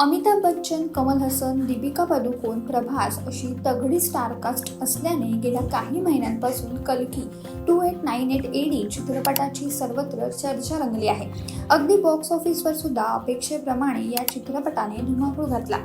अमिताभ बच्चन कमल हसन दीपिका पदुकोण प्रभास अशी तगडी स्टारकास्ट असल्याने गेल्या काही महिन्यांपासून कलकी two eight nine eight AD चित्रपटाची सर्वत्र चर्चा रंगली आहे. अगदी बॉक्स ऑफिसवर सुद्धा अपेक्षेप्रमाणे या चित्रपटाने धुमाकूळ घातला.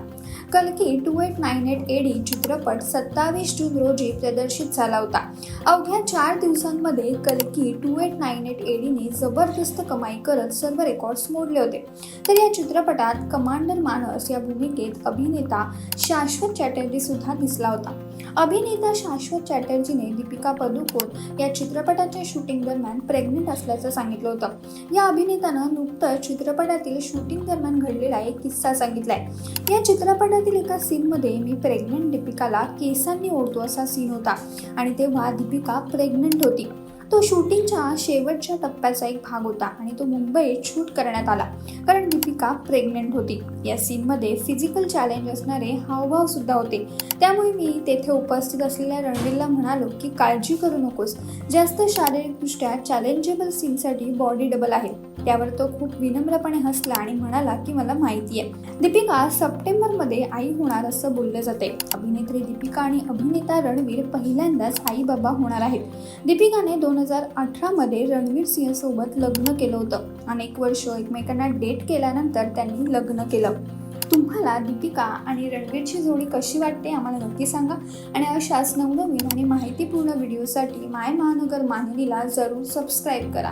कल्की two eight nine eight AD चित्रपट सत्तावीस जून रोजी प्रदर्शित झाला होता. अवघ्या चार दिवसांमध्ये कल्की टू एट नाईन एट एडीने जबरदस्त कमाई करत सर्व रेकॉर्ड्स मोडले होते. तर या चित्रपटात कमांडर मानस या भूमिकेत अभिनेता शाश्वत चॅटर्जी सुद्धा दिसला होता. अभिनेता शाश्वत चॅटर्जीने दीपिका पदुकोण या चित्रपटाच्या शूटिंग दरम्यान प्रेग्नेंट असल्याचं सांगितलं होतं. या अभिनेत्यानं नुकतंच चित्रपटातील शूटिंग दरम्यान घडलेला एक किस्सा सांगितलाय. या चित्रपटातील एका सीनमध्ये मी प्रेग्नेंट दीपिकाला केसांनी ओढतो असा सीन होता आणि तेव्हा दीपिका प्रेग्नंट होती. तो शूटिंगच्या शेवटच्या टप्प्याचा एक भाग होता आणि तो मुंबईत शूट करण्यात आला. कारण दीपिका प्रेग्नेंट होती. या सीनमध्ये फिजिकल चॅलेंज असणारे हावभाव सुद्धा होते. त्यामुळे मी तेथे उपस्थित असलेल्या रणवीरला म्हणालो की काळजी करू नकोस. जास्त शारीरिकदृष्ट्या चॅलेंजेबल सीनसाठी बॉडी डबल आहे. त्यावर तो खूप विनम्रपणे हसला आणि म्हणाला की मला माहिती आहे दीपिका सप्टेंबरमध्ये आई होणार असं बोललं जाते अभिनेत्री दीपिका आणि अभिनेता रणवीर पहिल्यांदाच आई बाबा होणार आहेत. दीपिकाने दोन दोन हजार अठरामध्ये रणवीर सिंहसोबत लग्न केलं होतं. अनेक वर्ष एकमेकांना डेट केल्यानंतर त्यांनी लग्न केलं. तुम्हाला दीपिका आणि रणवीरची जोडी कशी वाटते आम्हाला नक्की सांगा. आणि अशाच नवनवीन आणि माहितीपूर्ण व्हिडिओसाठी माय महानगर माहिनीला जरूर सबस्क्राईब करा.